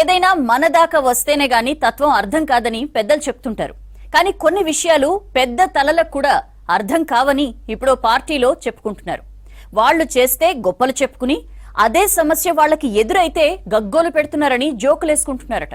ఏదైనా మన దాకా వస్తేనే గాని తత్వం అర్థం కాదని పెద్దలు చెప్తుంటారు. కానీ కొన్ని విషయాలు పెద్ద తలలకు కూడా అర్థం కావని ఇప్పుడు పార్టీలో చెప్పుకుంటున్నారు. వాళ్ళు చేస్తే గొప్పలు చెప్పుకుని అదే సమస్య వాళ్ళకి ఎదురైతే గగ్గోలు పెడుతున్నారని జోకులేసుకుంటున్నారట.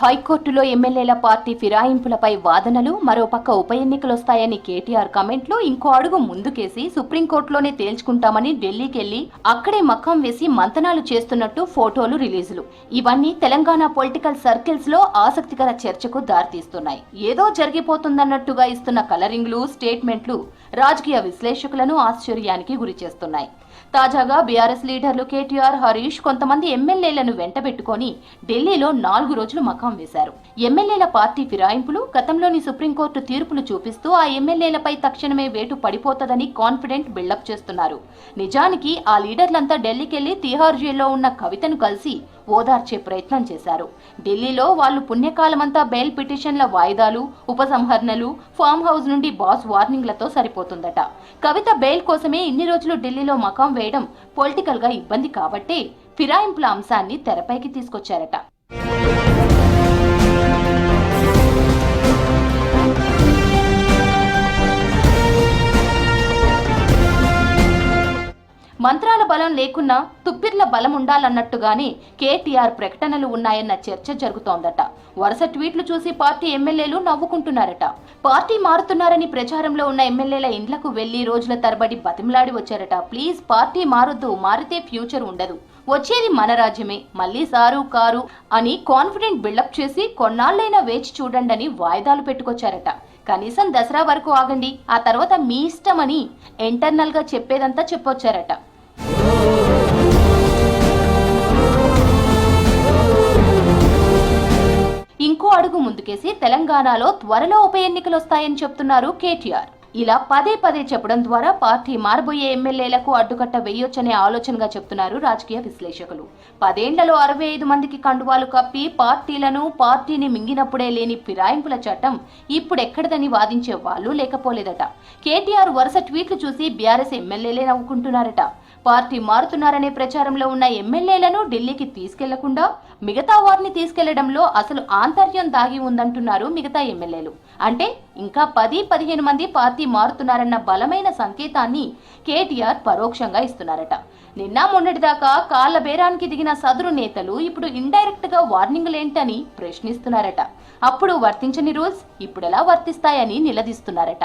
హైకోర్టులో ఎమ్మెల్యేల పార్టీ ఫిరాయింపులపై వాదనలు మరోపక్క ఉప ఎన్నికలొస్తాయని కేటీఆర్ కమెంట్లు ఇంకో అడుగు ముందుకేసి సుప్రీంకోర్టులోనే తేల్చుకుంటామని ఢిల్లీకెళ్ళి అక్కడే మక్కం వేసి మంతనాలు చేస్తున్నట్టు ఫోటోలు రిలీజులు. ఇవన్నీ తెలంగాణ పొలిటికల్ సర్కిల్స్లో ఆసక్తికర చర్చకు దారితీస్తున్నాయి. ఏదో జరిగిపోతుందన్నట్టుగా ఇస్తున్న కలరింగ్లు స్టేట్మెంట్లు రాజకీయ విశ్లేషకులను ఆశ్చర్యానికి గురిచేస్తున్నాయి. తాజాగా బీఆర్ఎస్ లీడర్లు కేటీఆర్ హరీష్ కొంతమంది ఎమ్మెల్యేలను వెంటబెట్టుకొని ఢిల్లీలో నాలుగు రోజులు మకాం వేశారు. ఎమ్మెల్యేల పార్టీ ఫిరాయింపులు గతంలోని సుప్రీంకోర్టు తీర్పులు చూపిస్తూ ఆ ఎమ్మెల్యేలపై తక్షణమే వేటు పడిపోతదని కాన్ఫిడెంట్ బిల్డప్ చేస్తున్నారు. నిజానికి ఆ లీడర్లంతా ఢిల్లీకెళ్ళి తిహార్ జైల్లో ఉన్న కవితను కలిసి ఓదార్చే ప్రయత్నం చేశారు. ఢిల్లీలో వాళ్ళు పుణ్యకాలమంతా బెయిల్ పిటిషన్ల వాయిదాలు ఉపసంహరణలు ఫామ్ హౌస్ నుండి బాస్ వార్నింగ్లతో సరిపోతుందట. కవిత బెయిల్ కోసమే ఇన్ని రోజులు ఢిల్లీలో మకాం వేయడం పొలిటికల్గా ఇబ్బంది కాబట్టే ఫిరాయింపుల అంశాన్ని తెరపైకి తీసుకొచ్చారట. మంత్రాల బలం లేకున్నా తుప్పిర్ల బలం ఉండాలన్నట్టుగానే కేటీఆర్ ప్రకటనలు ఉన్నాయన్న చర్చ జరుగుతోందట. వరుస ట్వీట్లు చూసి పార్టీ ఎమ్మెల్యేలు నవ్వుకుంటున్నారట. పార్టీ మారుతున్నారని ప్రచారంలో ఉన్న ఎమ్మెల్యేల ఇండ్లకు వెళ్ళి రోజుల తరబడి బతిమలాడి వచ్చారట. ప్లీజ్ పార్టీ మారొద్దు మారితే ఫ్యూచర్ ఉండదు. వచ్చేది మన రాజ్యమే మళ్ళీ సారు కారు అని కాన్ఫిడెంట్ బిల్డప్ చేసి కొన్నాళ్ళైనా వేచి చూడండి వాయిదాలు పెట్టుకొచ్చారట. కనీసం దసరా వరకు ఆగండి ఆ తర్వాత మీ ఇష్టమని ఇంటర్నల్గా చెప్పేదంతా చెప్పొచ్చారట. అడుగు ముందుకేసి తెలంగాణలో త్వరలో ఉప ఎన్నికలు వస్తాయని చెప్తున్నారు కేటీఆర్. ఇలా పదే పదే చెప్పడం ద్వారా పార్టీ మారబోయే ఎమ్మెల్యేలకు అడ్డుకట్ట వేయొచ్చనే ఆలోచనగా చెప్తున్నారు రాజకీయ విశ్లేషకులు. పదేండ్లలో అరవై ఐదు మందికి కండువాలు కప్పి పార్టీలను పార్టీని మింగినప్పుడే లేని ఫిరాయింపుల చట్టం ఇప్పుడెక్కడదని వాదించే వాళ్ళు లేకపోలేదట. కేటీఆర్ వరుస ట్వీట్లు చూసి బీఆర్ఎస్ ఎమ్మెల్యేలే నవ్వుకుంటున్నారట. పార్టీ మారుతున్నారనే ప్రచారంలో ఉన్న ఎమ్మెల్యేలను ఢిల్లీకి తీసుకెళ్ళకుండా మిగతా వారిని తీసుకెళ్ళడంలో అసలు ఆంతర్యం దాగి ఉందంటున్నారు మిగతా ఎమ్మెల్యేలు. అంటే ఇంకా పది పదిహేను మంది పార్టీ మారుతున్నారన్న బలమైన సంకేతాన్ని కేటీఆర్ పరోక్షంగా ఇస్తున్నారట. నిన్న మొన్నటిదాకా కాళ్ళ బేరానికి దిగిన సదరు నేతలు ఇప్పుడు ఇండైరెక్ట్గా వార్నింగ్లేంటని ప్రశ్నిస్తున్నారట. అప్పుడు వర్తించని రూల్స్ ఇప్పుడెలా వర్తిస్తాయని నిలదీస్తున్నారట.